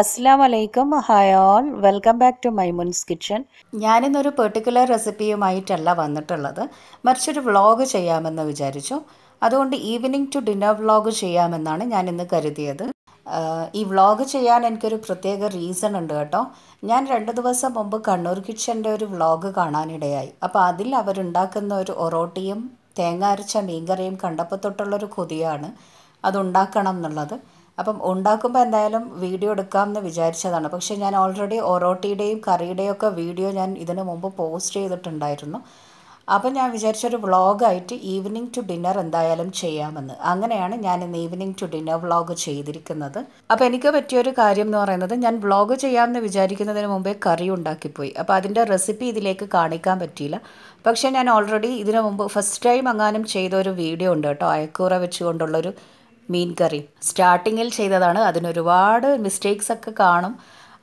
അസ്സാം വലൈക്കും hi all welcome back to Maimoon's kitchen. ഞാനിന്നൊരു particular റെസിപ്പിയുമായിട്ടല്ല വന്നിട്ടുള്ളത്. മറിച്ചൊരു വ്ളോഗ് ചെയ്യാമെന്ന് വിചാരിച്ചു. അതുകൊണ്ട് ഈവനിങ് ടു ഡിന്നർ വ്ളോഗ് ചെയ്യാമെന്നാണ് ഞാൻ ഇന്ന് കരുതിയത് ഈ വ്ളോഗ് ചെയ്യാൻ എനിക്കൊരു പ്രത്യേക റീസൺ ഉണ്ട് കേട്ടോ. ഞാൻ രണ്ട് ദിവസം മുമ്പ് കണ്ണൂർ കിച്ചന്റെ ഒരു വ്ളോഗ് കാണാനിടയായി. അപ്പോൾ അതിൽ അവരുണ്ടാക്കുന്ന ഒരു ഒറോട്ടിയും തേങ്ങ അരച്ച മീൻകറിയും കണ്ടപ്പോൾ തൊട്ടുള്ളൊരു കൊതിയാണ്. അതുണ്ടാക്കണം എന്നുള്ളത്. അപ്പം ഉണ്ടാക്കുമ്പോൾ എന്തായാലും വീഡിയോ എടുക്കാമെന്ന് വിചാരിച്ചതാണ്. പക്ഷേ ഞാൻ ഓൾറെഡി ഒറോട്ടിയുടെയും കറിയുടെയും ഒക്കെ വീഡിയോ ഞാൻ ഇതിനു മുമ്പ് പോസ്റ്റ് ചെയ്തിട്ടുണ്ടായിരുന്നു. അപ്പം ഞാൻ വിചാരിച്ചൊരു വ്ളോഗായിട്ട് ഈവനിങ് ടു ഡിന്നർ എന്തായാലും ചെയ്യാമെന്ന്. അങ്ങനെയാണ് ഞാൻ ഇന്ന് ഈവനിങ് ടു ഡിന്നർ വ്ളോഗ് ചെയ്തിരിക്കുന്നത്. അപ്പോൾ എനിക്ക് പറ്റിയൊരു കാര്യം എന്ന് പറയുന്നത് ഞാൻ വ്ളോഗ് ചെയ്യാമെന്ന് വിചാരിക്കുന്നതിന് മുമ്പേ കറി ഉണ്ടാക്കിപ്പോയി. അപ്പോൾ അതിന്റെ റെസിപ്പി ഇതിലേക്ക് കാണിക്കാൻ പറ്റിയില്ല. പക്ഷേ ഞാൻ ഓൾറെഡി ഇതിനു മുമ്പ് ഫസ്റ്റ് ടൈം അങ്ങാനും ചെയ്ത ഒരു വീഡിയോ ഉണ്ട് കേട്ടോ. അയക്കൂറ വെച്ചുകൊണ്ടുള്ളൊരു മീൻ കറി. സ്റ്റാർട്ടിങ്ങിൽ ചെയ്തതാണ്. അതിനൊരുപാട് മിസ്റ്റേക്സ് ഒക്കെ കാണും.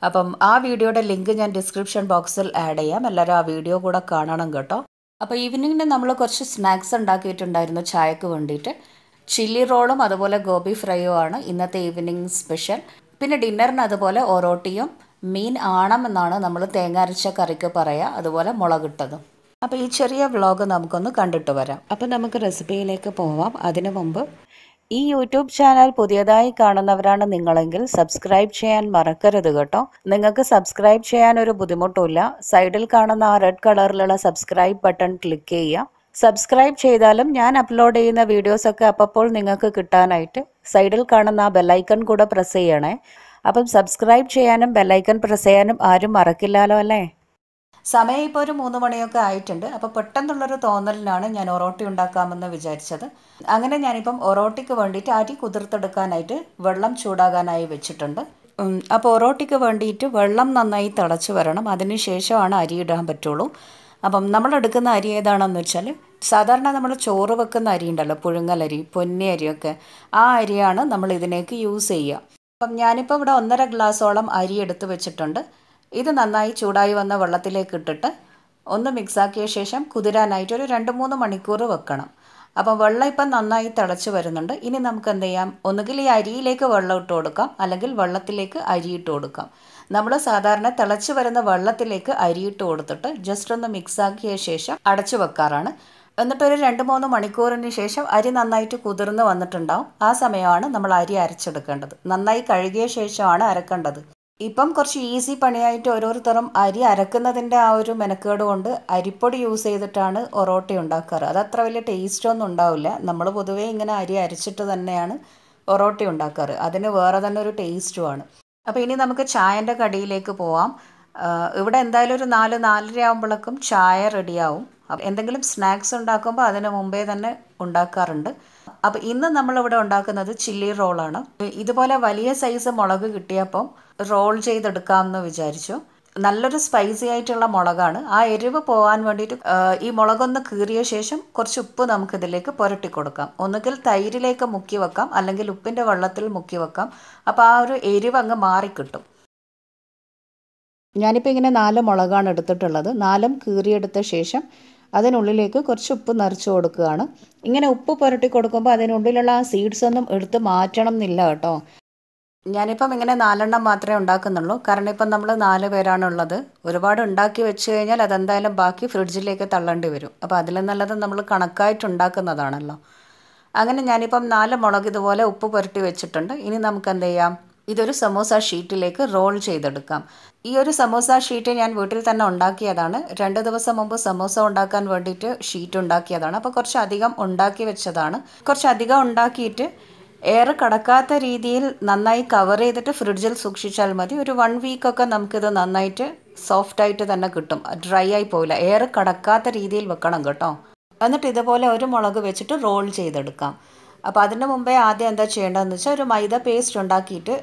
അപ്പം ആ വീഡിയോയുടെ ലിങ്ക് ഞാൻ ഡിസ്ക്രിപ്ഷൻ ബോക്സിൽ ആഡ് ചെയ്യാം. എല്ലാവരും ആ വീഡിയോ കൂടെ കാണണം കേട്ടോ. അപ്പോൾ ഈവനിങ്ങിന് നമ്മൾ കുറച്ച് സ്നാക്സ് ഉണ്ടാക്കിയിട്ടുണ്ടായിരുന്നു ചായക്ക് വേണ്ടിയിട്ട്. ചില്ലി റോളും അതുപോലെ ഗോബി ഫ്രൈയും ആണ് ഇന്നത്തെ ഈവനിങ് സ്പെഷ്യൽ പിന്നെ ഡിന്നറിന് അതുപോലെ ഒറോട്ടിയും മീൻ ആണം എന്നാണ് നമ്മൾ തേങ്ങ അരച്ച കറിക്ക് പറയുക അതുപോലെ മുളകിട്ടതും. അപ്പോൾ ഈ ചെറിയ വ്ളോഗ് നമുക്കൊന്ന് കണ്ടിട്ട് വരാം. അപ്പോൾ നമുക്ക് റെസിപ്പിയിലേക്ക് പോവാം. അതിനു മുമ്പ് ഈ യൂട്യൂബ് ചാനൽ പുതിയതായി കാണുന്നവരാണ് നിങ്ങളെങ്കിൽ സബ്സ്ക്രൈബ് ചെയ്യാൻ മറക്കരുത് കേട്ടോ. നിങ്ങൾക്ക് സബ്സ്ക്രൈബ് ചെയ്യാൻ ഒരു ബുദ്ധിമുട്ടുമില്ല. സൈഡിൽ കാണുന്ന ആ റെഡ് കളറിലുള്ള സബ്സ്ക്രൈബ് ബട്ടൺ ക്ലിക്ക് ചെയ്യുക. സബ്സ്ക്രൈബ് ചെയ്താലും ഞാൻ അപ്ലോഡ് ചെയ്യുന്ന വീഡിയോസൊക്കെ അപ്പോൾ നിങ്ങൾക്ക് കിട്ടാനായിട്ട് സൈഡിൽ കാണുന്ന ആ ബെല്ലൈക്കൺ കൂടെ പ്രസ് ചെയ്യണേ. അപ്പം സബ്സ്ക്രൈബ് ചെയ്യാനും ബെല്ലൈക്കൺ പ്രസ് ചെയ്യാനും ആരും മറക്കില്ലല്ലോ അല്ലേ? സമയം ഇപ്പോൾ ഒരു മൂന്ന് മണിയൊക്കെ ആയിട്ടുണ്ട്. അപ്പോൾ പെട്ടെന്നുള്ളൊരു തോന്നലിനാണ് ഞാൻ ഒറോട്ടി ഉണ്ടാക്കാമെന്ന് വിചാരിച്ചത്. അങ്ങനെ ഞാനിപ്പം ഒറോട്ടിക്ക് വേണ്ടിയിട്ട് അരി കുതിർത്തെടുക്കാനായിട്ട് വെള്ളം ചൂടാകാനായി വെച്ചിട്ടുണ്ട്. അപ്പോൾ ഒറോട്ടിക്ക് വേണ്ടിയിട്ട് വെള്ളം നന്നായി തിളച്ച് വരണം. അതിന് ശേഷമാണ് അരി ഇടാൻ പറ്റുള്ളൂ. അപ്പം നമ്മൾ എടുക്കുന്ന അരി ഏതാണെന്ന് വെച്ചാൽ സാധാരണ നമ്മൾ ചോറ് വെക്കുന്ന അരി ഉണ്ടല്ലോ പുഴുങ്ങലരി പൊന്നി അരിയൊക്കെ. ആ അരിയാണ് നമ്മൾ ഇതിനേക്ക് യൂസ് ചെയ്യുക. അപ്പം ഞാനിപ്പോൾ ഇവിടെ ഒന്നര ഗ്ലാസ്സോളം അരി എടുത്ത് വെച്ചിട്ടുണ്ട്. ഇത് നന്നായി ചൂടായി വന്ന വെള്ളത്തിലേക്ക് ഇട്ടിട്ട് ഒന്ന് മിക്സാക്കിയ ശേഷം കുതിരാനായിട്ട് ഒരു രണ്ട് മൂന്ന് മണിക്കൂർ വെക്കണം. അപ്പം വെള്ളം ഇപ്പം നന്നായി തിളച്ച് വരുന്നുണ്ട്. ഇനി നമുക്ക് എന്ത് ചെയ്യാം? ഒന്നുകിൽ ഈ അരിയിലേക്ക് വെള്ളം ഇട്ട് കൊടുക്കാം. അല്ലെങ്കിൽ വെള്ളത്തിലേക്ക് അരി ഇട്ട് കൊടുക്കാം. നമ്മൾ സാധാരണ തിളച്ച് വരുന്ന വെള്ളത്തിലേക്ക് അരി ഇട്ട് കൊടുത്തിട്ട് ജസ്റ്റ് ഒന്ന് മിക്സാക്കിയ ശേഷം അടച്ചു വെക്കാറാണ്. എന്നിട്ടൊരു രണ്ട് മൂന്ന് മണിക്കൂറിന് ശേഷം അരി നന്നായിട്ട് കുതിർന്ന് വന്നിട്ടുണ്ടാവും. ആ സമയമാണ് നമ്മൾ അരി അരച്ചെടുക്കേണ്ടത്. നന്നായി കഴുകിയ ശേഷമാണ് അരക്കേണ്ടത്. ഇപ്പം കുറച്ച് ഈസി പണിയായിട്ട് ഓരോരുത്തരും അരി അരക്കുന്നതിന്റെ ആ ഒരു മെനക്കേട് കൊണ്ട് അരിപ്പൊടി യൂസ് ചെയ്തിട്ടാണ് ഒറോട്ടി ഉണ്ടാക്കാറ്. അത് അത്ര വലിയ ടേസ്റ്റൊന്നും ഉണ്ടാവില്ല. നമ്മൾ പൊതുവേ ഇങ്ങനെ അരി അരച്ചിട്ട് തന്നെയാണ് ഒറോട്ടി ഉണ്ടാക്കാറ്. അതിന് വേറെ തന്നെ ഒരു ടേസ്റ്റുമാണ് അപ്പോൾ ഇനി നമുക്ക് ചായന്റെ കടിയിലേക്ക് പോവാം. ഇവിടെ എന്തായാലും ഒരു നാല് നാലര ആകുമ്പോഴേക്കും ചായ റെഡിയാവും എന്തെങ്കിലും സ്നാക്സ് ഉണ്ടാക്കുമ്പോൾ അതിന് മുമ്പേ തന്നെ ഉണ്ടാക്കാറുണ്ട്. അപ്പോൾ ഇന്ന് നമ്മളിവിടെ ഉണ്ടാക്കുന്നത് ചില്ലി റോളാണ്. ഇതുപോലെ വലിയ സൈസ് മുളക് കിട്ടിയപ്പം റോൾ ചെയ്തെടുക്കാമെന്ന് വിചാരിച്ചു. നല്ലൊരു സ്പൈസി ആയിട്ടുള്ള മുളകാണ്. ആ എരിവ് പോകാൻ വേണ്ടിയിട്ട് ഈ മുളകൊന്ന് കീറിയ ശേഷം കുറച്ച് ഉപ്പ് നമുക്ക് ഇതിലേക്ക് പുരട്ടി കൊടുക്കാം. ഒന്നുകിൽ തൈരിലേക്ക് മുക്കി വെക്കാം അല്ലെങ്കിൽ ഉപ്പിന്റെ വെള്ളത്തിൽ മുക്കി വെക്കാം. അപ്പോൾ ആ ഒരു എരിവ് അങ്ങ് മാറിക്കിട്ടും. ഞാനിപ്പോൾ ഇങ്ങനെ നാല് മുളകാണ് എടുത്തിട്ടുള്ളത്. നാലും കീറിയെടുത്ത ശേഷം അതിനുള്ളിലേക്ക് കുറച്ച് ഉപ്പ് നിറച്ച് കൊടുക്കുകയാണ്. ഇങ്ങനെ ഉപ്പ് പുരട്ടി കൊടുക്കുമ്പോൾ അതിനുള്ളിലുള്ള ആ സീഡ്സ് ഒന്നും എടുത്ത് മാറ്റണം എന്നില്ല കേട്ടോ. ഞാനിപ്പം ഇങ്ങനെ നാലെണ്ണം മാത്രമേ ഉണ്ടാക്കുന്നുള്ളൂ. കാരണം ഇപ്പം നമ്മൾ നാല് പേരാണുള്ളത്. ഒരുപാട് ഉണ്ടാക്കി വെച്ച് കഴിഞ്ഞാൽ അതെന്തായാലും ബാക്കി ഫ്രിഡ്ജിലേക്ക് തള്ളേണ്ടി വരും. അപ്പോൾ അതിലും നല്ലത് നമ്മൾ കണക്കായിട്ട് ഉണ്ടാക്കുന്നതാണല്ലോ. അങ്ങനെ ഞാനിപ്പം നാല് മുളക് ഇതുപോലെ ഉപ്പ് പുരട്ടി വെച്ചിട്ടുണ്ട്. ഇനി നമുക്ക് എന്ത് ചെയ്യാം? ഇതൊരു സമോസ ഷീറ്റിലേക്ക് റോൾ ചെയ്തെടുക്കാം. ഈ ഒരു സമോസ ഷീറ്റ് ഞാൻ വീട്ടിൽ തന്നെ ഉണ്ടാക്കിയതാണ്. രണ്ട് ദിവസം മുമ്പ് സമോസ ഉണ്ടാക്കാൻ വേണ്ടിയിട്ട് ഷീറ്റ് ഉണ്ടാക്കിയതാണ്. അപ്പോൾ കുറച്ചധികം ഉണ്ടാക്കി വെച്ചതാണ്. കുറച്ചധികം ഉണ്ടാക്കിയിട്ട് എയർ കടക്കാത്ത രീതിയിൽ നന്നായി കവർ ചെയ്തിട്ട് ഫ്രിഡ്ജിൽ സൂക്ഷിച്ചാൽ മതി. ഒരു വൺ വീക്കൊക്കെ നമുക്കിത് നന്നായിട്ട് സോഫ്റ്റ് ആയിട്ട് തന്നെ കിട്ടും. ഡ്രൈ ആയി പോവില്ല. എയർ കടക്കാത്ത രീതിയിൽ വെക്കണം കേട്ടോ. എന്നിട്ട് ഇതുപോലെ ഒരു മുളക് വെച്ചിട്ട് റോൾ ചെയ്തെടുക്കാം. അപ്പോൾ അതിന് മുമ്പേ ആദ്യം എന്താ ചെയ്യേണ്ടതെന്ന് വെച്ചാൽ ഒരു മൈദ പേസ്റ്റ് ഉണ്ടാക്കിയിട്ട്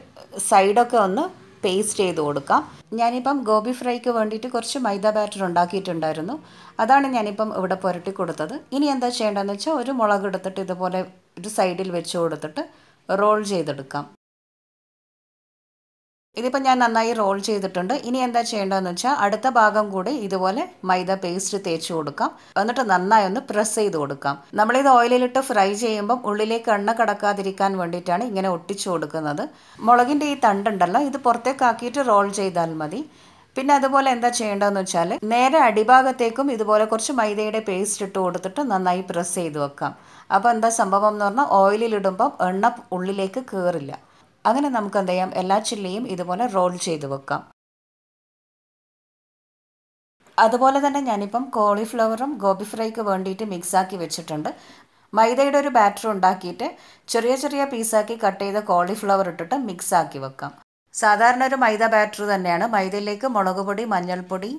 സൈഡൊക്കെ ഒന്ന് പേസ്റ്റ് ചെയ്ത് കൊടുക്കാം. ഞാനിപ്പം ഗോബി ഫ്രൈക്ക് വേണ്ടിയിട്ട് കുറച്ച് മൈദ ബാറ്റർ ഉണ്ടാക്കിയിട്ടുണ്ടായിരുന്നു. അതാണ് ഞാനിപ്പം ഇവിടെ പുരട്ടി കൊടുത്തത്. ഇനി എന്താ ചെയ്യേണ്ടതെന്ന് വെച്ചാൽ ഒരു മുളക് എടുത്തിട്ട് ഇതുപോലെ ഒരു സൈഡിൽ വെച്ച് കൊടുത്തിട്ട് റോൾ ചെയ്തെടുക്കാം. ഇതിപ്പോൾ ഞാൻ നന്നായി റോൾ ചെയ്തിട്ടുണ്ട്. ഇനി എന്താ ചെയ്യേണ്ടതെന്ന് വെച്ചാൽ അടുത്ത ഭാഗം കൂടി ഇതുപോലെ മൈദ പേസ്റ്റ് തേച്ച് കൊടുക്കാം. എന്നിട്ട് നന്നായി ഒന്ന് പ്രസ് ചെയ്ത് കൊടുക്കാം. നമ്മളിത് ഓയിലിലിട്ട് ഫ്രൈ ചെയ്യുമ്പം ഉള്ളിലേക്ക് എണ്ണ കടക്കാതിരിക്കാൻ വേണ്ടിയിട്ടാണ് ഇങ്ങനെ ഒട്ടിച്ചു കൊടുക്കുന്നത്. മുളകിന്റെ ഈ തണ്ടുണ്ടല്ലോ ഇത് പുറത്തേക്കാക്കിയിട്ട് റോൾ ചെയ്താൽ മതി. പിന്നെ അതുപോലെ എന്താ ചെയ്യേണ്ടതെന്ന് വെച്ചാൽ നേരെ അടിഭാഗത്തേക്കും ഇതുപോലെ കുറച്ച് മൈദയുടെ പേസ്റ്റ് ഇട്ട് കൊടുത്തിട്ട് നന്നായി പ്രസ് ചെയ്ത് വെക്കാം. അപ്പോൾ എന്താ സംഭവം എന്ന് പറഞ്ഞാൽ ഓയിലിലിടുമ്പം എണ്ണ ഉള്ളിലേക്ക് കയറില്ല അങ്ങനെ നമുക്ക് എന്ത് ചെയ്യാം എല്ലാ ചില്ലിയും ഇതുപോലെ റോൾ ചെയ്ത് വെക്കാം. അതുപോലെ തന്നെ ഞാനിപ്പം കോളിഫ്ലവറും ഗോബി ഫ്രൈക്ക് വേണ്ടിയിട്ട് മിക്സാക്കി വെച്ചിട്ടുണ്ട്. മൈദയുടെ ഒരു ബാറ്റർ ഉണ്ടാക്കിയിട്ട് ചെറിയ ചെറിയ പീസാക്കി കട്ട് ചെയ്ത കോളിഫ്ലവർ ഇട്ടിട്ട് മിക്സാക്കി വെക്കാം. സാധാരണ ഒരു മൈദ ബാറ്റർ തന്നെയാണ്. മൈദയിലേക്ക് മുളക് പൊടി മഞ്ഞൾപ്പൊടി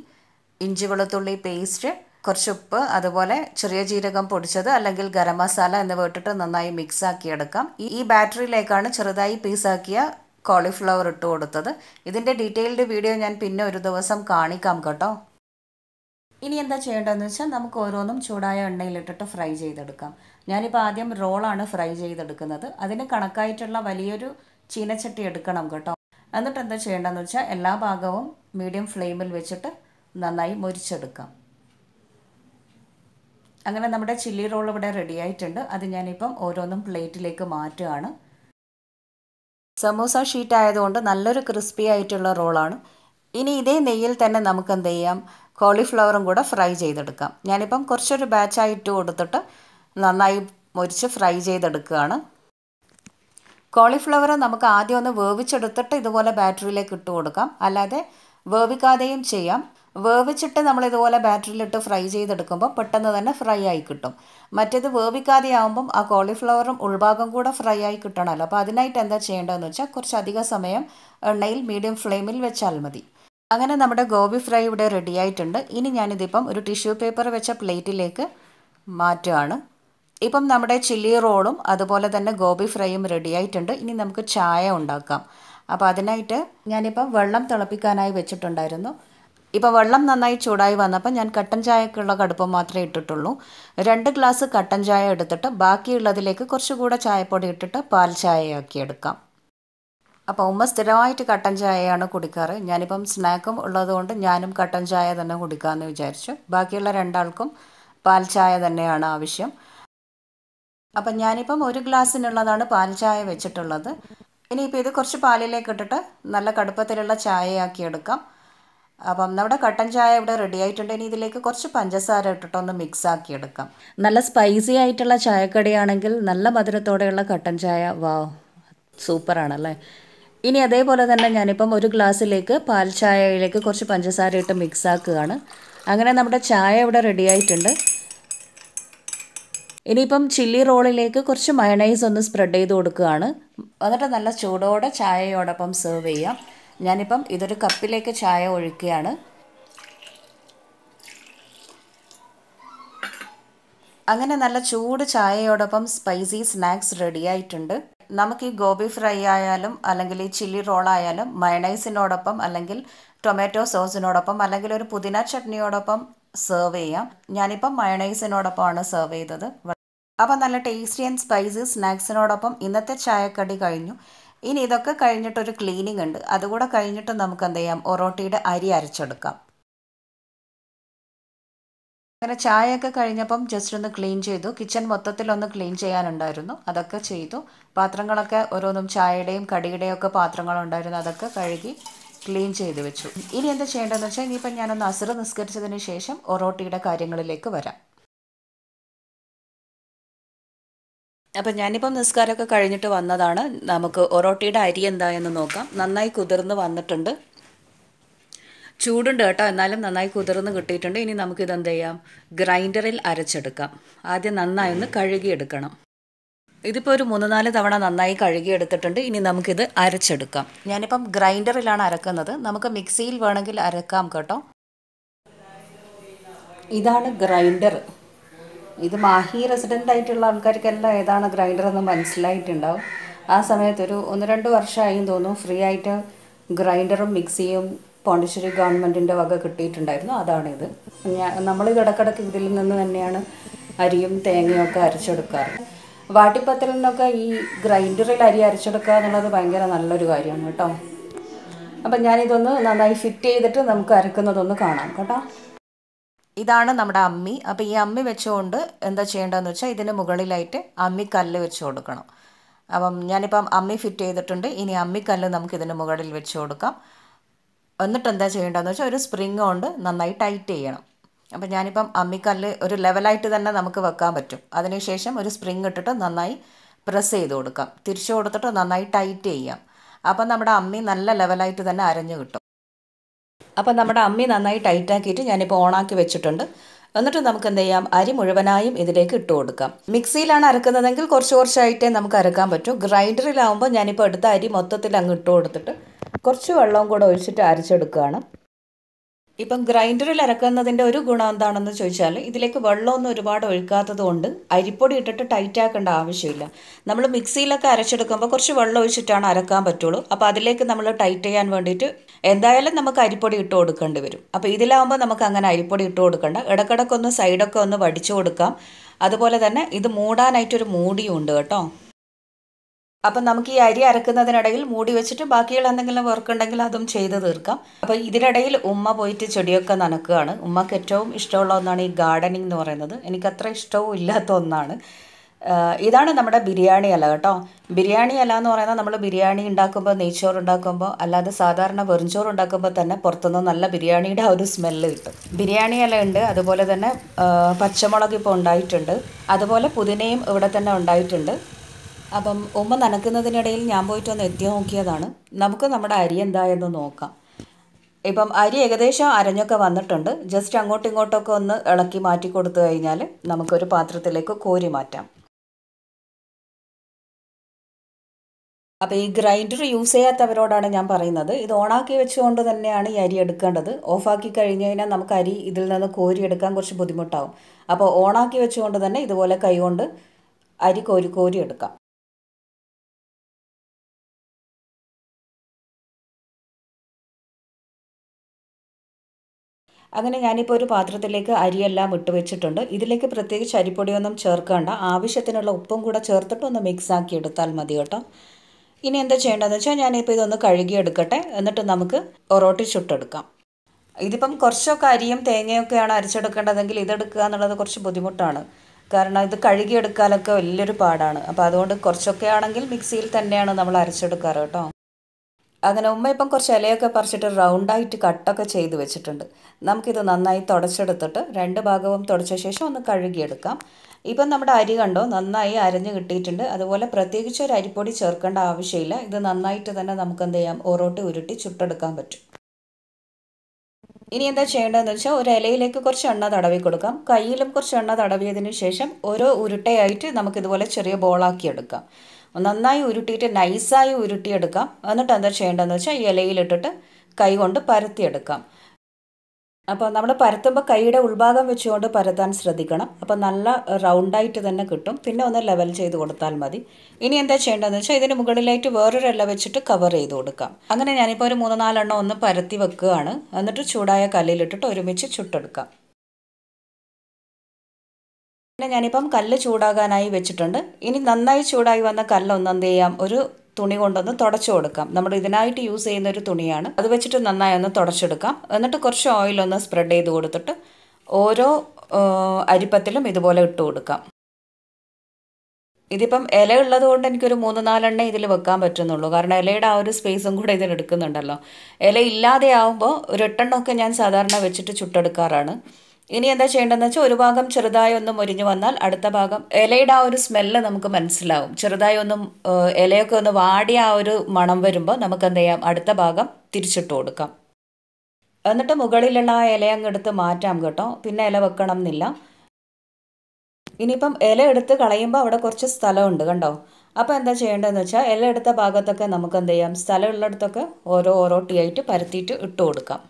ഇഞ്ചി വെളുത്തുള്ളി പേസ്റ്റ് കുറച്ച് ഉപ്പ് അതുപോലെ ചെറിയ ജീരകം പൊടിച്ചത് അല്ലെങ്കിൽ ഗരം മസാല എന്നിവ ഇട്ടിട്ട് നന്നായി മിക്സ് ആക്കിയെടുക്കാം. ഈ ബാറ്ററിയിലേക്കാണ് ചെറുതായി പീസാക്കിയ കോളിഫ്ലവർ ഇട്ട് കൊടുത്തത്. ഇതിന്റെ ഡീറ്റെയിൽഡ് വീഡിയോ ഞാൻ പിന്നെ ഒരു ദിവസം കാണിക്കാം കേട്ടോ. ഇനി എന്താ ചെയ്യേണ്ടതെന്ന് വെച്ചാൽ നമുക്ക് ഓരോന്നും ചൂടായ എണ്ണയിലിട്ടിട്ട് ഫ്രൈ ചെയ്തെടുക്കാം. ഞാനിപ്പോൾ ആദ്യം റോളാണ് ഫ്രൈ ചെയ്തെടുക്കുന്നത്. അതിന് കണക്കായിട്ടുള്ള വലിയൊരു ചീനച്ചട്ടി എടുക്കണം കേട്ടോ. എന്നിട്ട് എന്താ ചെയ്യേണ്ടതെന്ന് വെച്ചാൽ എല്ലാ ഭാഗവും മീഡിയം ഫ്ലെയിമിൽ വെച്ചിട്ട് നന്നായി മുരിച്ചെടുക്കാം. അങ്ങനെ നമ്മുടെ ചില്ലി റോൾ ഇവിടെ റെഡി ആയിട്ടുണ്ട്. അത് ഞാനിപ്പം ഓരോന്നും പ്ലേറ്റിലേക്ക് മാറ്റുകയാണ്. സമോസ ഷീറ്റ് ആയതുകൊണ്ട് നല്ലൊരു ക്രിസ്പി ആയിട്ടുള്ള റോളാണ് ഇനി ഇതേ നെയ്യിൽ തന്നെ നമുക്ക് എന്ത് ചെയ്യാം? കോളിഫ്ലവറും കൂടെ ഫ്രൈ ചെയ്തെടുക്കാം. ഞാനിപ്പം കുറച്ചൊരു ബാച്ചായി ഇട്ട് കൊടുത്തിട്ട് നന്നായി മുരിച്ച് ഫ്രൈ ചെയ്തെടുക്കുകയാണ്. കോളിഫ്ലവർ നമുക്ക് ആദ്യം ഒന്ന് വേവിച്ചെടുത്തിട്ട് ഇതുപോലെ ബാറ്ററിയിലേക്ക് ഇട്ട് കൊടുക്കാം. അല്ലാതെ വേവിക്കാതെയും ചെയ്യാം. വേവിച്ചിട്ട് നമ്മൾ ഇതുപോലെ ബാറ്ററിയിലിട്ട് ഫ്രൈ ചെയ്തെടുക്കുമ്പോൾ പെട്ടെന്ന് തന്നെ ഫ്രൈ ആയി കിട്ടും. മറ്റേത് വേവിക്കാതെ ആകുമ്പം ആ കോളിഫ്ലവറും ഉൾഭാഗം കൂടെ ഫ്രൈ ആയി കിട്ടണമല്ലോ. അപ്പോൾ അതിനായിട്ട് എന്താ ചെയ്യേണ്ടതെന്ന് വെച്ചാൽ കുറച്ചധികം സമയം എണ്ണയിൽ മീഡിയം ഫ്ലെയിമിൽ വെച്ചാൽ മതി. അങ്ങനെ നമ്മുടെ ഗോബി ഫ്രൈ ഇവിടെ റെഡി ആയിട്ടുണ്ട്. ഇനി ഞാനിതിപ്പം ഒരു ടിഷ്യൂ പേപ്പർ വെച്ച പ്ലേറ്റിലേക്ക് മാറ്റുകയാണ്. ഇപ്പം നമ്മുടെ ചില്ലി റോളും അതുപോലെ തന്നെ ഗോബി ഫ്രൈയും റെഡി ആയിട്ടുണ്ട്. ഇനി നമുക്ക് ചായ ഉണ്ടാക്കാം. അപ്പോൾ അതിനായിട്ട് ഞാനിപ്പം വെള്ളം തിളപ്പിക്കാനായി വെച്ചിട്ടുണ്ടായിരുന്നു. ഇപ്പോൾ വെള്ളം നന്നായി ചൂടായി വന്നപ്പോൾ ഞാൻ കട്ടൻ ചായക്കുള്ള കടുപ്പം മാത്രമേ ഇട്ടിട്ടുള്ളൂ. രണ്ട് ഗ്ലാസ് കട്ടൻ ചായ എടുത്തിട്ട് ബാക്കിയുള്ളതിലേക്ക് കുറച്ചുകൂടെ ചായപ്പൊടി ഇട്ടിട്ട് പാൽ ചായയാക്കി എടുക്കാം. അപ്പോൾ ഉമ്മ സ്ഥിരമായിട്ട് കട്ടൻ ചായയാണ് കുടിക്കാറ്. ഞാനിപ്പം സ്നാക്കും ഉള്ളതുകൊണ്ട് ഞാനും കട്ടൻ ചായ തന്നെ കുടിക്കാമെന്ന് വിചാരിച്ചു. ബാക്കിയുള്ള രണ്ടാൾക്കും പാൽ ചായ തന്നെയാണ് ആവശ്യം. അപ്പം ഞാനിപ്പം ഒരു ഗ്ലാസ്സിനുള്ളതാണ് പാൽ ചായ വെച്ചിട്ടുള്ളത്. ഇനിയിപ്പോൾ ഇത് കുറച്ച് പാലിലേക്ക് ഇട്ടിട്ട് നല്ല കടുപ്പത്തിലുള്ള ചായയാക്കി എടുക്കാം. അപ്പം നമ്മുടെ കട്ടൻ ചായ ഇവിടെ റെഡി ആയിട്ടുണ്ട്. ഇനി ഇതിലേക്ക് കുറച്ച് പഞ്ചസാര ഇട്ടിട്ട് ഒന്ന് മിക്സ് ആക്കി എടുക്കാം. നല്ല സ്പൈസി ആയിട്ടുള്ള ചായക്കടിയാണെങ്കിൽ നല്ല മധുരത്തോടെയുള്ള കട്ടൻ ചായ വാവ് സൂപ്പറാണല്ലേ? ഇനി അതേപോലെ തന്നെ ഞാനിപ്പം ഒരു ഗ്ലാസ്സിലേക്ക് പാൽ ചായയിലേക്ക് കുറച്ച് പഞ്ചസാര ഇട്ട് മിക്സ് ആക്കുകയാണ്. അങ്ങനെ നമ്മുടെ ചായ ഇവിടെ റെഡി ആയിട്ടുണ്ട്. ഇനിയിപ്പം ചില്ലി റോളിലേക്ക് കുറച്ച് മയണൈസ് ഒന്ന് സ്പ്രെഡ് ചെയ്ത് കൊടുക്കുകയാണ്. എന്നിട്ട് നല്ല ചൂടോടെ ചായയോടൊപ്പം സെർവ് ചെയ്യാം. ഞാനിപ്പം ഇതൊരു കപ്പിലേക്ക് ചായ ഒഴിക്കുകയാണ്. അങ്ങനെ നല്ല ചൂട് ചായയോടൊപ്പം സ്പൈസി സ്നാക്സ് റെഡിയായിട്ടുണ്ട് നമുക്ക് ഈ ഗോബി ഫ്രൈ ആയാലും അല്ലെങ്കിൽ ഈ ചില്ലി റോൾ ആയാലും മയണൈസിനോടൊപ്പം അല്ലെങ്കിൽ ടൊമാറ്റോ സോസിനോടൊപ്പം അല്ലെങ്കിൽ ഒരു പുതിന ചട്നിയോടൊപ്പം സെർവ് ചെയ്യാം. ഞാനിപ്പം മയണൈസിനോടൊപ്പമാണ് സെർവ് ചെയ്തത്. അപ്പം നല്ല ടേസ്റ്റി ആൻഡ് സ്പൈസി സ്നാക്സിനോടൊപ്പം ഇന്നത്തെ ചായക്കടി കഴിഞ്ഞു. ഇനി ഇതൊക്കെ കഴിഞ്ഞിട്ടൊരു ക്ലീനിങ് ഉണ്ട്. അതുകൂടെ കഴിഞ്ഞിട്ട് നമുക്ക് എന്ത് ചെയ്യാം? ഒറോട്ടിയുടെ അരി അരച്ചെടുക്കാം. അങ്ങനെ ചായയൊക്കെ കഴിഞ്ഞപ്പം ജസ്റ്റ് ഒന്ന് ക്ലീൻ ചെയ്തു. കിച്ചൺ മൊത്തത്തിൽ ഒന്ന് ക്ലീൻ ചെയ്യാനുണ്ടായിരുന്നു. അതൊക്കെ ചെയ്തു. പാത്രങ്ങളൊക്കെ ഓരോന്നും ചായയുടെയും കടിയുടെയും ഒക്കെ പാത്രങ്ങളുണ്ടായിരുന്നു. അതൊക്കെ കഴുകി ക്ലീൻ ചെയ്ത് വെച്ചു. ഇനി എന്താ ചെയ്യേണ്ടതെന്ന് വെച്ചാൽ ഇനിയിപ്പം ഞാനൊന്ന് അസുറ നിസ്കരിച്ചതിന് ശേഷം ഒറോട്ടിയുടെ കാര്യങ്ങളിലേക്ക് വരാം. അപ്പം ഞാനിപ്പം നിസ്കാരമൊക്കെ കഴിഞ്ഞിട്ട് വന്നതാണ്. നമുക്ക് ഒറോട്ടിയുടെ അരി എന്താ എന്ന് നോക്കാം. നന്നായി കുതിർന്ന് വന്നിട്ടുണ്ട്. ചൂടുണ്ട് കേട്ടോ. എന്നാലും നന്നായി കുതിർന്ന് കിട്ടിയിട്ടുണ്ട്. ഇനി നമുക്കിത് എന്ത് ചെയ്യാം? ഗ്രൈൻഡറിൽ അരച്ചെടുക്കാം. ആദ്യം നന്നായി ഒന്ന് കഴുകിയെടുക്കണം. ഇതിപ്പോൾ ഒരു മൂന്ന് നാല് തവണ നന്നായി കഴുകിയെടുത്തിട്ടുണ്ട്. ഇനി നമുക്കിത് അരച്ചെടുക്കാം. ഞാനിപ്പം ഗ്രൈൻഡറിലാണ് അരക്കുന്നത്. നമുക്ക് മിക്സിയിൽ വേണമെങ്കിൽ അരക്കാം കേട്ടോ. ഇതാണ് ഗ്രൈൻഡർ. ഇത് മാഹി റെസിഡന്റ് ആയിട്ടുള്ള ആൾക്കാർക്കെല്ലാം ഏതാണ് ഗ്രൈൻഡർ എന്ന് മനസ്സിലായിട്ടുണ്ടാവും. ആ സമയത്ത് ഒരു ഒന്ന് രണ്ട് വർഷമായി തോന്നുന്നു ഫ്രീ ആയിട്ട് ഗ്രൈൻഡറും മിക്സിയും പോണ്ടിച്ചേരി ഗവൺമെന്റിന്റെ വക കിട്ടിയിട്ടുണ്ടായിരുന്നു. അതാണിത് ഞാൻ നമ്മൾ ഇടക്കിടക്ക് ഇതിൽ നിന്ന് തന്നെയാണ് അരിയും തേങ്ങയും ഒക്കെ അരച്ചെടുക്കാറ്. നിന്നൊക്കെ ഈ ഗ്രൈൻഡറിൽ അരി അരച്ചെടുക്കുക എന്നുള്ളത് ഭയങ്കര നല്ലൊരു കാര്യമാണ് കേട്ടോ. അപ്പം ഞാനിതൊന്ന് നന്നായി ഫിറ്റ് ചെയ്തിട്ട് നമുക്ക് അരക്കുന്നതൊന്ന് കാണാം കേട്ടോ. ഇതാണ് നമ്മുടെ അമ്മി. അപ്പോൾ ഈ അമ്മി വെച്ചുകൊണ്ട് എന്താ ചെയ്യേണ്ടതെന്ന് വെച്ചാൽ ഇതിന് മുകളിലായിട്ട് അമ്മി കല്ല് വെച്ച് കൊടുക്കണം. അപ്പം ഞാനിപ്പം അമ്മി ഫിറ്റ് ചെയ്തിട്ടുണ്ട്. ഇനി അമ്മിക്കല്ല് നമുക്ക് ഇതിന് മുകളിൽ വെച്ച് കൊടുക്കാം. എന്നിട്ട് എന്താ ചെയ്യേണ്ടതെന്ന് വെച്ചാൽ ഒരു സ്പ്രിങ് കൊണ്ട് നന്നായി ടൈറ്റ് ചെയ്യണം. അപ്പം ഞാനിപ്പം അമ്മിക്കല്ല് ഒരു ലെവലായിട്ട് തന്നെ നമുക്ക് വെക്കാൻ പറ്റും. അതിനുശേഷം ഒരു സ്പ്രിങ് ഇട്ടിട്ട് നന്നായി പ്രസ് ചെയ്ത് കൊടുക്കാം. തിരിച്ചു കൊടുത്തിട്ട് നന്നായി ടൈറ്റ് ചെയ്യാം. അപ്പം നമ്മുടെ അമ്മി നല്ല ലെവലായിട്ട് തന്നെ അരഞ്ഞു കിട്ടും. അപ്പം നമ്മുടെ അമ്മി നന്നായി ടൈറ്റാക്കിയിട്ട് ഞാനിപ്പോൾ ഓണാക്കി വെച്ചിട്ടുണ്ട്. എന്നിട്ട് നമുക്ക് എന്ത് ചെയ്യാം? അരി മുഴുവനായും ഇതിലേക്ക് ഇട്ട് കൊടുക്കാം. മിക്സിയിലാണ് അരക്കുന്നതെങ്കിൽ കുറച്ച് കുറച്ചായിട്ടേ നമുക്ക് അരക്കാൻ പറ്റൂ. ഗ്രൈൻഡറിലാവുമ്പോൾ ഞാനിപ്പോൾ എടുത്ത അരി മൊത്തത്തിൽ അങ്ങ് ഇട്ട് കൊടുത്തിട്ട് കുറച്ച് വെള്ളവും കൂടെ ഒഴിച്ചിട്ട് അരച്ചെടുക്കുകയാണ്. ഇപ്പം ഗ്രൈൻഡറിൽ അരക്കുന്നതിന്റെ ഒരു ഗുണം എന്താണെന്ന് ചോദിച്ചാൽ ഇതിലേക്ക് വെള്ളമൊന്നും ഒരുപാട് ഒഴിക്കാത്തത് കൊണ്ട് അരിപ്പൊടി ഇട്ടിട്ട് ടൈറ്റ് ആക്കേണ്ട ആവശ്യമില്ല. നമ്മൾ മിക്സിയിലൊക്കെ അരച്ചെടുക്കുമ്പോൾ കുറച്ച് വെള്ളം ഒഴിച്ചിട്ടാണ് അരക്കാൻ പറ്റുള്ളൂ. അപ്പോൾ അതിലേക്ക് നമ്മൾ ടൈറ്റ് ചെയ്യാൻ വേണ്ടിയിട്ട് എന്തായാലും നമുക്ക് അരിപ്പൊടി ഇട്ട് കൊടുക്കേണ്ടി വരും. അപ്പോൾ ഇതിലാവുമ്പോൾ നമുക്ക് അങ്ങനെ അരിപ്പൊടി ഇട്ട് കൊടുക്കണ്ട. ഇടക്കിടക്കൊന്ന് സൈഡൊക്കെ ഒന്ന് വടിച്ചു കൊടുക്കാം. അതുപോലെ തന്നെ ഇത് മൂടാനായിട്ടൊരു മൂടിയും ഉണ്ട് കേട്ടോ. അപ്പം നമുക്ക് ഈ അരി അരക്കുന്നതിനിടയിൽ മൂടി വെച്ചിട്ട് ബാക്കിയുള്ള എന്തെങ്കിലും വർക്ക് ഉണ്ടെങ്കിൽ അതും ചെയ്ത് തീർക്കാം. അപ്പോൾ ഇതിനിടയിൽ ഉമ്മ പോയിട്ട് ചെടിയൊക്കെ നനക്കുകയാണ്. ഉമ്മക്ക് ഏറ്റവും ഇഷ്ടമുള്ള ഒന്നാണ് ഈ ഗാർഡനിങ് എന്ന് പറയുന്നത്. എനിക്കത്ര ഇഷ്ടവും ഇല്ലാത്ത ഒന്നാണ്. ഇതാണ് നമ്മുടെ ബിരിയാണി അല്ല കേട്ടോ. ബിരിയാണി അല്ല എന്ന് പറയുന്നത് നമ്മൾ ബിരിയാണി ഉണ്ടാക്കുമ്പോൾ നെയ്ച്ചോറ് ഉണ്ടാക്കുമ്പോൾ അല്ലാതെ സാധാരണ വെറുംചോറ് ഉണ്ടാക്കുമ്പോൾ തന്നെ പുറത്തുനിന്ന് നല്ല ബിരിയാണിയുടെ ആ ഒരു സ്മെല്ല് കിട്ടും. ബിരിയാണി അല ഉണ്ട്. അതുപോലെ തന്നെ പച്ചമുളക് ഇപ്പോൾ ഉണ്ടായിട്ടുണ്ട്. അതുപോലെ പുതിനയും ഇവിടെ തന്നെ ഉണ്ടായിട്ടുണ്ട്. അപ്പം ഉമ്മ നനക്കുന്നതിനിടയിൽ ഞാൻ പോയിട്ട് ഒന്ന് എത്തി നോക്കിയതാണ്. നമുക്ക് നമ്മുടെ അരി എന്തായെന്ന് നോക്കാം. ഇപ്പം അരി ഏകദേശം അരഞ്ഞൊക്കെ വന്നിട്ടുണ്ട്. ജസ്റ്റ് അങ്ങോട്ടും ഇങ്ങോട്ടൊക്കെ ഒന്ന് ഇളക്കി മാറ്റി കൊടുത്തു കഴിഞ്ഞാൽ നമുക്കൊരു പാത്രത്തിലേക്ക് കോരി മാറ്റാം. അപ്പോൾ ഈ ഗ്രൈൻഡർ യൂസ് ചെയ്യാത്തവരോടാണ് ഞാൻ പറയുന്നത്. ഇത് ഓണാക്കി വെച്ചുകൊണ്ട് തന്നെയാണ് ഈ അരി എടുക്കേണ്ടത്. ഓഫാക്കി കഴിഞ്ഞ് കഴിഞ്ഞാൽ നമുക്ക് അരി ഇതിൽ നിന്ന് കോരി എടുക്കാൻ കുറച്ച് ബുദ്ധിമുട്ടാവും. അപ്പോൾ ഓണാക്കി വെച്ചുകൊണ്ട് തന്നെ ഇതുപോലെ കൈകൊണ്ട് അരി കോരി കോരി എടുക്കാം. അങ്ങനെ ഞാനിപ്പോൾ ഒരു പാത്രത്തിലേക്ക് അരിയെല്ലാം ഇട്ട് വെച്ചിട്ടുണ്ട്. ഇതിലേക്ക് പ്രത്യേകിച്ച് അരിപ്പൊടിയൊന്നും ചേർക്കേണ്ട. ആവശ്യത്തിനുള്ള ഉപ്പും കൂടെ ചേർത്തിട്ട് ഒന്ന് മിക്സ് ആക്കി എടുത്താൽ മതി കേട്ടോ. ഇനി എന്താ ചെയ്യേണ്ടതെന്ന് വെച്ചാൽ ഞാനിപ്പോൾ ഇതൊന്ന് കഴുകിയെടുക്കട്ടെ. എന്നിട്ട് നമുക്ക് ഒറോട്ടി ചുട്ടെടുക്കാം. ഇതിപ്പം കുറച്ചൊക്കെ അരിയും തേങ്ങയൊക്കെയാണ് അരച്ചെടുക്കേണ്ടതെങ്കിൽ ഇതെടുക്കുക എന്നുള്ളത് കുറച്ച് ബുദ്ധിമുട്ടാണ്. കാരണം ഇത് കഴുകിയെടുക്കാനൊക്കെ വലിയൊരു പാടാണ്. അപ്പോൾ അതുകൊണ്ട് കുറച്ചൊക്കെ ആണെങ്കിൽ മിക്സിയിൽ തന്നെയാണ് നമ്മൾ അരച്ചെടുക്കാറ് കേട്ടോ. അങ്ങനെ ഉമ്മ ഇപ്പം കുറച്ച് ഇലയൊക്കെ പറിച്ചിട്ട് റൗണ്ടായിട്ട് കട്ടൊക്കെ ചെയ്ത് വെച്ചിട്ടുണ്ട്. നമുക്കിത് നന്നായി തുടച്ചെടുത്തിട്ട് രണ്ട് ഭാഗവും തുടച്ച ശേഷം ഒന്ന് കഴുകിയെടുക്കാം. ഇപ്പം നമ്മുടെ അരി കണ്ടോ? നന്നായി അരഞ്ഞ് കിട്ടിയിട്ടുണ്ട്. അതുപോലെ പ്രത്യേകിച്ച് ഒരു അരിപ്പൊടി ചേർക്കേണ്ട ആവശ്യമില്ല. ഇത് നന്നായിട്ട് തന്നെ നമുക്ക് എന്ത് ചെയ്യാം? ഓറോട്ടി ഉരുട്ടി ചുട്ടെടുക്കാൻ പറ്റും. ഇനി എന്താ ചെയ്യേണ്ടതെന്ന് വെച്ചാൽ ഒരു ഇലയിലേക്ക് കുറച്ച് എണ്ണ തടവി കൊടുക്കാം. കയ്യിലും കുറച്ച് എണ്ണ തടവിയതിന് ശേഷം ഓരോ ഉരുട്ടയായിട്ട് നമുക്കിതുപോലെ ചെറിയ ബോളാക്കി എടുക്കാം. നന്നായി ഉരുട്ടിയിട്ട് നൈസായി ഉരുട്ടിയെടുക്കാം. എന്നിട്ട് എന്താ ചെയ്യേണ്ടതെന്ന് വെച്ചാൽ ഇലയിലിട്ടിട്ട് കൈ കൊണ്ട് പരത്തിയെടുക്കാം. അപ്പോൾ നമ്മൾ പരത്തുമ്പോൾ കൈയുടെ ഉൾഭാഗം വെച്ചുകൊണ്ട് പരത്താൻ ശ്രദ്ധിക്കണം. അപ്പോൾ നല്ല റൗണ്ടായിട്ട് തന്നെ കിട്ടും. പിന്നെ ഒന്ന് ലെവൽ ചെയ്ത് കൊടുത്താൽ മതി. ഇനി എന്താ ചെയ്യേണ്ടതെന്ന് വെച്ചാൽ ഇതിന് മുകളിലായിട്ട് വേറൊരു ഇല വെച്ചിട്ട് കവർ ചെയ്ത് കൊടുക്കാം. അങ്ങനെ ഞാനിപ്പോൾ ഒരു മൂന്ന് നാലെണ്ണം ഒന്ന് പരത്തി വെക്കുകയാണ്. എന്നിട്ട് ചൂടായ കല്ലിലിട്ടിട്ട് ഒരുമിച്ച് ചുട്ടെടുക്കാം. പിന്നെ ഞാനിപ്പം കല്ല് ചൂടാകാനായി വെച്ചിട്ടുണ്ട്. ഇനി നന്നായി ചൂടായി വന്ന കല്ലൊന്ന് എന്ത് ചെയ്യാം? ഒരു തുണി കൊണ്ടൊന്ന് തുടച്ചു കൊടുക്കാം. നമ്മൾ ഇതിനായിട്ട് യൂസ് ചെയ്യുന്ന ഒരു തുണിയാണ്. അത് വെച്ചിട്ട് നന്നായി ഒന്ന് തുടച്ചെടുക്കാം. എന്നിട്ട് കുറച്ച് ഓയിലൊന്ന് സ്പ്രെഡ് ചെയ്ത് കൊടുത്തിട്ട് ഓരോ അരിപ്പത്തിലും ഇതുപോലെ ഇട്ട് കൊടുക്കാം. ഇതിപ്പം ഇല ഉള്ളത് കൊണ്ട് എനിക്കൊരു മൂന്ന് നാലെണ്ണ ഇതിൽ വെക്കാൻ പറ്റുന്നുള്ളൂ. കാരണം ഇലയുടെ ആ ഒരു സ്പേസും കൂടെ ഇതിൽ എടുക്കുന്നുണ്ടല്ലോ. ഇല ഇല്ലാതെ ആവുമ്പോൾ ഒരു എട്ടെണ്ണമൊക്കെ ഞാൻ സാധാരണ വെച്ചിട്ട് ചുട്ടെടുക്കാറാണ്. ഇനി എന്താ ചെയ്യേണ്ടതെന്ന് വെച്ചാൽ ഒരു ഭാഗം ചെറുതായി ഒന്ന് മുരിഞ്ഞു വന്നാൽ അടുത്ത ഭാഗം ഇലയുടെ ആ ഒരു സ്മെല്ല് നമുക്ക് മനസ്സിലാവും. ചെറുതായി ഒന്നും ഇലയൊക്കെ ഒന്ന് വാടിയ ആ ഒരു മണം വരുമ്പോൾ നമുക്ക് എന്ത് ചെയ്യാം? അടുത്ത ഭാഗം തിരിച്ചിട്ട് കൊടുക്കാം. എന്നിട്ട് മുകളിലുള്ള ആ ഇല അങ്ങ് എടുത്ത് മാറ്റാം കേട്ടോ. പിന്നെ ഇല വെക്കണം എന്നില്ല. ഇനിയിപ്പം ഇല എടുത്ത് കളയുമ്പോൾ അവിടെ കുറച്ച് സ്ഥലമുണ്ട് കണ്ടോ? അപ്പോൾ എന്താ ചെയ്യേണ്ടതെന്ന് വെച്ചാൽ ഇല എടുത്ത ഭാഗത്തൊക്കെ നമുക്ക് എന്ത് ചെയ്യാം? സ്ഥലമുള്ളിടത്തൊക്കെ ഓരോ ഓരോ ടീ ആയിട്ട് പരത്തിയിട്ട് ഇട്ട് കൊടുക്കാം.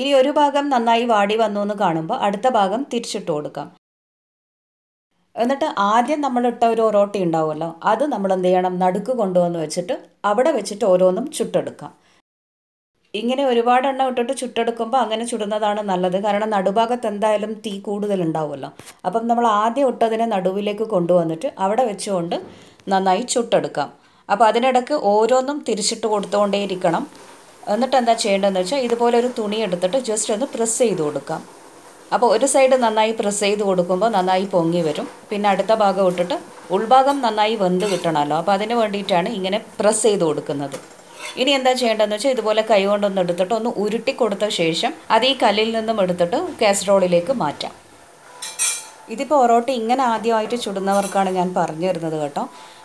ഇനി ഒരു ഭാഗം നന്നായി വാടി വന്നു എന്ന് കാണുമ്പോൾ അടുത്ത ഭാഗം തിരിച്ചിട്ട് കൊടുക്കാം. എന്നിട്ട് ആദ്യം നമ്മൾ ഇട്ട ഒരു ഒറോട്ടി ഉണ്ടാവുമല്ലോ അത് നമ്മൾ എന്ത് ചെയ്യണം? നടുക്ക് കൊണ്ടുവന്ന് വെച്ചിട്ട് അവിടെ വെച്ചിട്ട് ഓരോന്നും ചുട്ടെടുക്കാം. ഇങ്ങനെ ഒരുപാട് എണ്ണ ഇട്ടിട്ട് ചുട്ടെടുക്കുമ്പോൾ അങ്ങനെ ചുടുന്നതാണ് നല്ലത്. കാരണം നടുഭാഗത്ത് എന്തായാലും തീ കൂടുതൽ ഉണ്ടാവുമല്ലോ. അപ്പം നമ്മൾ ആദ്യം ഇട്ടതിനെ നടുവിലേക്ക് കൊണ്ടുവന്നിട്ട് അവിടെ വെച്ചുകൊണ്ട് നന്നായി ചുട്ടെടുക്കാം. അപ്പോൾ അതിനിടയ്ക്ക് ഓരോന്നും തിരിച്ചിട്ട് കൊടുത്തുകൊണ്ടേയിരിക്കണം. എന്നിട്ട് എന്താ ചെയ്യേണ്ടതെന്ന് വെച്ചാൽ ഇതുപോലെ ഒരു തുണി എടുത്തിട്ട് ജസ്റ്റ് ഒന്ന് പ്രസ് ചെയ്ത് കൊടുക്കാം. അപ്പോൾ ഒരു സൈഡ് നന്നായി പ്രസ് ചെയ്ത് കൊടുക്കുമ്പോൾ നന്നായി പൊങ്ങി വരും. പിന്നെ അടുത്ത ഭാഗം ഇട്ടിട്ട് ഉൾഭാഗം നന്നായി വെന്ത് കിട്ടണമല്ലോ. അപ്പോൾ അതിന് വേണ്ടിയിട്ടാണ് ഇങ്ങനെ പ്രസ് ചെയ്ത് കൊടുക്കുന്നത്. ഇനി എന്താ ചെയ്യേണ്ടതെന്ന് വെച്ചാൽ ഇതുപോലെ കൈ കൊണ്ടൊന്ന് എടുത്തിട്ട് ഒന്ന് ഉരുട്ടി കൊടുത്ത ശേഷം അത് ഈ കല്ലിൽ നിന്നും എടുത്തിട്ട് കാസറോളിലേക്ക് മാറ്റാം. ഇതിപ്പോൾ ഒറോട്ടി ഇങ്ങനെ ആദ്യമായിട്ട് ചുടുന്നവർക്കാണ് ഞാൻ പറഞ്ഞു തരുന്നത് കേട്ടോ.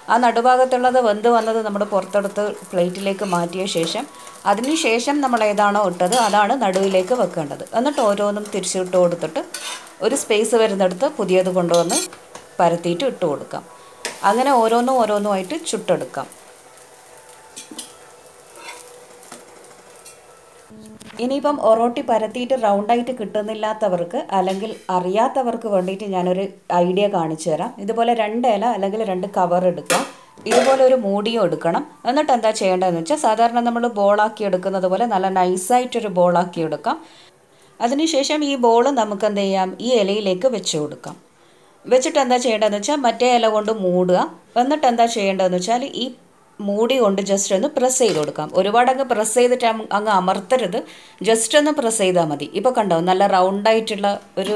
ആ നടുഭാഗത്തുള്ളത് വെന്ത് വന്നത് നമ്മൾ പുറത്തെടുത്ത് പ്ലേറ്റിലേക്ക് മാറ്റിയ ശേഷം അതിന് ശേഷം നമ്മൾ ഏതാണോ ഇട്ടത് അതാണ് നടുവിലേക്ക് വെക്കേണ്ടത്. എന്നിട്ട് ഓരോന്നും തിരിച്ചിട്ട് കൊടുത്തിട്ട് ഒരു സ്പേസ് വരുന്നിടത്ത് പുതിയത് കൊണ്ടുവന്ന് പരത്തിയിട്ട് ഇട്ട് കൊടുക്കാം. അങ്ങനെ ഓരോന്നും ഓരോന്നുമായിട്ട് ചുട്ടെടുക്കാം. ഇനിയിപ്പം ഒറോട്ടി പരത്തിയിട്ട് റൗണ്ടായിട്ട് കിട്ടുന്നില്ലാത്തവർക്ക് അല്ലെങ്കിൽ അറിയാത്തവർക്ക് വേണ്ടിയിട്ട് ഞാനൊരു ഐഡിയ കാണിച്ചു തരാം. ഇതുപോലെ രണ്ട് ഇല അല്ലെങ്കിൽ രണ്ട് കവർ എടുക്കാം ഇതുപോലെ ഒരു മൂടിയും എടുക്കണം. എന്നിട്ട് എന്താ ചെയ്യേണ്ടതെന്ന് വെച്ചാൽ സാധാരണ നമ്മൾ ബോളാക്കി എടുക്കുന്നത് പോലെ നല്ല നൈസായിട്ടൊരു ബോളാക്കി എടുക്കാം. അതിനുശേഷം ഈ ബോൾ നമുക്ക് എന്ത് ചെയ്യാം? ഈ ഇലയിലേക്ക് വെച്ച് കൊടുക്കാം. വെച്ചിട്ട് എന്താ ചെയ്യേണ്ടതെന്ന് വെച്ചാൽ മറ്റേ ഇല കൊണ്ട് മൂടുക. എന്നിട്ട് എന്താ ചെയ്യേണ്ടതെന്ന് വെച്ചാൽ ഈ മൂടി കൊണ്ട് ജസ്റ്റ് ഒന്ന് പ്രസ് ചെയ്ത് കൊടുക്കാം. ഒരുപാട് അങ്ങ് പ്രസ് ചെയ്തിട്ട് അങ്ങ് അമർത്തരുത്. ജസ്റ്റ് ഒന്ന് പ്രസ് ചെയ്താൽ മതി. ഇപ്പോൾ കണ്ടോ നല്ല റൗണ്ടായിട്ടുള്ള ഒരു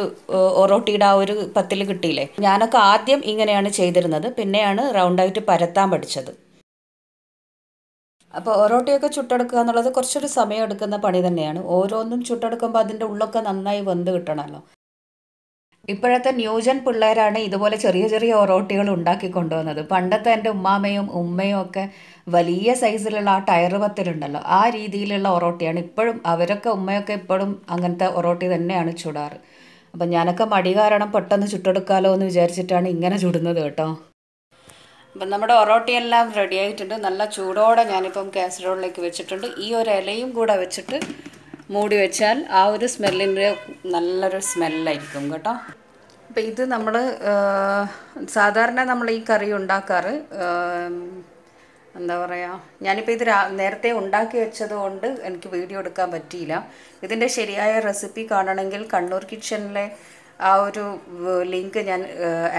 ഒറോട്ടിയുടെ ആ ഒരു പത്തിൽ കിട്ടിയില്ലേ? ഞാനൊക്കെ ആദ്യം ഇങ്ങനെയാണ് ചെയ്തിരുന്നത്. പിന്നെയാണ് റൗണ്ടായിട്ട് പരത്താൻ പഠിച്ചത്. അപ്പോൾ ഒറോട്ടിയൊക്കെ ചുട്ടെടുക്കുക എന്നുള്ളത് കുറച്ചൊരു സമയം എടുക്കുന്ന പണി തന്നെയാണ്. ഓരോന്നും ചുട്ടെടുക്കുമ്പോൾ അതിന്റെ ഉള്ളൊക്കെ നന്നായി വെന്ത് കിട്ടണമല്ലോ. ഇപ്പോഴത്തെ ന്യൂജൻ പിള്ളേരാണ് ഇതുപോലെ ചെറിയ ചെറിയ ഒറോട്ടികൾ ഉണ്ടാക്കി കൊണ്ടുവന്നത്. പണ്ടത്തെ എന്റെ ഉമ്മാമയും ഉമ്മയും ഒക്കെ വലിയ സൈസിലുള്ള ആ ടയർ പത്തിലുണ്ടല്ലോ. ആ രീതിയിലുള്ള ഒറോട്ടിയാണ് ഇപ്പോഴും അവരൊക്കെ ഉമ്മയൊക്കെ ഇപ്പോഴും അങ്ങനത്തെ ഒറോട്ടി തന്നെയാണ് ചുടാറ്. അപ്പം ഞാനൊക്കെ മടി കാരണം പെട്ടെന്ന് ചുട്ടെടുക്കാലോ എന്ന് വിചാരിച്ചിട്ടാണ് ഇങ്ങനെ ചുടുന്നത് കേട്ടോ. അപ്പം നമ്മുടെ ഒറോട്ടിയെല്ലാം റെഡി ആയിട്ടുണ്ട്. നല്ല ചൂടോടെ ഞാനിപ്പം കാസറോളിലേക്ക് വെച്ചിട്ടുണ്ട്. ഈ ഒരു ഇലയും കൂടെ വെച്ചിട്ട് മൂടി വെച്ചാൽ ആ ഒരു സ്മെല്ലിന്റെ നല്ലൊരു സ്മെല്ലായിരിക്കും കേട്ടോ. അപ്പം ഇത് നമ്മൾ സാധാരണ നമ്മൾ ഈ കറി ഉണ്ടാക്കാറ്. എന്താ പറയുക ഞാനിപ്പോൾ ഇത് നേരത്തെ ഉണ്ടാക്കി വെച്ചത് കൊണ്ട് എനിക്ക് വീഡിയോ എടുക്കാൻ പറ്റിയില്ല. ഇതിന്റെ ശരിയായ റെസിപ്പി കാണണമെങ്കിൽ കണ്ണൂർ കിച്ചണിലെ ആ ഒരു ലിങ്ക് ഞാൻ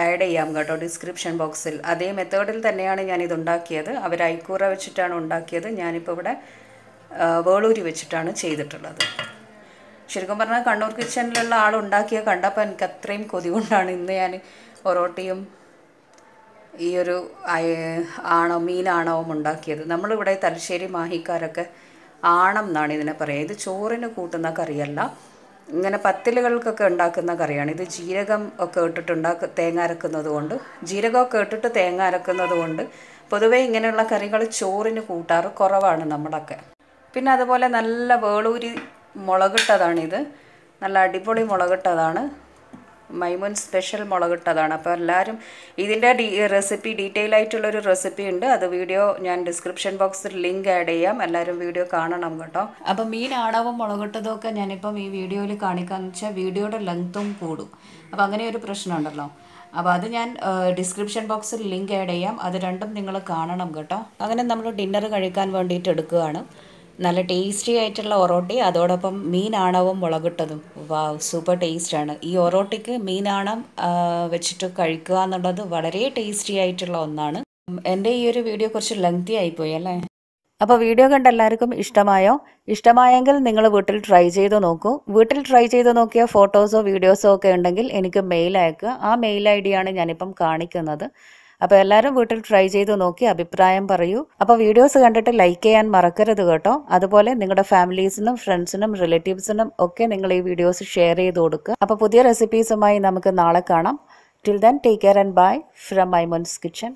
ആഡ് ചെയ്യാം കേട്ടോ ഡിസ്ക്രിപ്ഷൻ ബോക്സിൽ. അതേ മെത്തേഡിൽ തന്നെയാണ് ഞാൻ ഇത് ഉണ്ടാക്കിയത്. അവർ ഐക്കൂറ വെച്ചിട്ടാണ് ഉണ്ടാക്കിയത്. ഞാനിപ്പോൾ ഇവിടെ വേളൂരി വെച്ചിട്ടാണ് ചെയ്തിട്ടുള്ളത്. ശരിക്കും പറഞ്ഞാൽ കണ്ണൂർ കിച്ചണിലുള്ള ആൾ ഉണ്ടാക്കിയ കണ്ടപ്പോൾ എനിക്ക് അത്രയും കൊതി കൊണ്ടാണ് ഇന്ന് ഞാൻ പൊറോട്ടയും ഈ ഒരു ആണോ മീനാണവും ഉണ്ടാക്കിയത്. നമ്മളിവിടെ തലശ്ശേരി മാഹിക്കാരൊക്കെ ആണം എന്നാണ് ഇതിനെ പറയുക. ഇത് ചോറിന് കൂട്ടുന്ന കറിയല്ല. ഇങ്ങനെ പത്തിലുകൾക്കൊക്കെ ഉണ്ടാക്കുന്ന കറിയാണ്. ഇത് ജീരകം ഒക്കെ ഇട്ടിട്ട് ഉണ്ടാക്ക തേങ്ങ അരക്കുന്നത് കൊണ്ട് ജീരകമൊക്കെ ഇട്ടിട്ട് തേങ്ങ അരക്കുന്നത് കൊണ്ട് പൊതുവേ ഇങ്ങനെയുള്ള കറികൾ ചോറിന് കൂട്ടാറ് കുറവാണ് നമ്മളൊക്കെ. പിന്നെ അതുപോലെ നല്ല വേളൂരി മുളകിട്ടതാണിത്. നല്ല അടിപൊളി മുളകിട്ടതാണ്. മൈമുൻ സ്പെഷ്യൽ മുളകിട്ടതാണ്. അപ്പോൾ എല്ലാവരും ഇതിന്റെ ഡീ റെസിപ്പി ഡീറ്റെയിൽ ആയിട്ടുള്ളൊരു റെസിപ്പി ഉണ്ട്. അത് വീഡിയോ ഞാൻ ഡിസ്ക്രിപ്ഷൻ ബോക്സിൽ ലിങ്ക് ആഡ് ചെയ്യാം. എല്ലാവരും വീഡിയോ കാണണം കേട്ടോ. അപ്പം മീൻ ആണവും മുളകിട്ടതും ഒക്കെ ഞാനിപ്പം ഈ വീഡിയോയിൽ കാണിക്കാന്ന് വെച്ചാൽ വീഡിയോയുടെ ലെങ്ത്തും കൂടും. അപ്പോൾ അങ്ങനെ ഒരു പ്രശ്നമുണ്ടല്ലോ അപ്പോൾ അത് ഞാൻ ഡിസ്ക്രിപ്ഷൻ ബോക്സിൽ ലിങ്ക് ആഡ് ചെയ്യാം. അത് രണ്ടും നിങ്ങൾ കാണണം കേട്ടോ. അങ്ങനെ നമ്മൾ ഡിന്നർ കഴിക്കാൻ വേണ്ടിയിട്ട് എടുക്കുകയാണ്. നല്ല ടേസ്റ്റി ആയിട്ടുള്ള ഒറോട്ടി അതോടൊപ്പം മീനാണവും മുളകിട്ടതും. വാ സൂപ്പർ ടേസ്റ്റാണ് ഈ ഒറോട്ടിക്ക് മീനാണം വെച്ചിട്ട് കഴിക്കുക എന്നുള്ളത് വളരെ ടേസ്റ്റി ആയിട്ടുള്ള ഒന്നാണ്. എന്റെ ഈ ഒരു വീഡിയോ കുറച്ച് ലെങ്തി ആയിപ്പോയി അല്ലേ? അപ്പോൾ വീഡിയോ കണ്ട എല്ലാവർക്കും ഇഷ്ടമായോ? ഇഷ്ടമായെങ്കിൽ നിങ്ങൾ വീട്ടിൽ ട്രൈ ചെയ്ത് നോക്കൂ. വീട്ടിൽ ട്രൈ ചെയ്ത് നോക്കിയ ഫോട്ടോസോ വീഡിയോസോ ഒക്കെ ഉണ്ടെങ്കിൽ എനിക്ക് മെയിൽ അയക്കുക. ആ മെയിൽ ഐ ഡിയാണ് ഞാനിപ്പം കാണിക്കുന്നത്. അപ്പോൾ എല്ലാവരും വീട്ടിൽ ട്രൈ ചെയ്ത് നോക്കി അഭിപ്രായം പറയൂ. അപ്പോൾ വീഡിയോസ് കണ്ടിട്ട് ലൈക്ക് ചെയ്യാൻ മറക്കരുത് കേട്ടോ. അതുപോലെ നിങ്ങളുടെ ഫാമിലീസിനും ഫ്രണ്ട്സിനും റിലേറ്റീവ്സിനും ഒക്കെ നിങ്ങൾ ഈ വീഡിയോസ് ഷെയർ ചെയ്ത് കൊടുക്കുക. അപ്പോൾ പുതിയ റെസിപ്പീസുമായി നമുക്ക് നാളെ കാണാം. Till then take care and bye from Maimoon's kitchen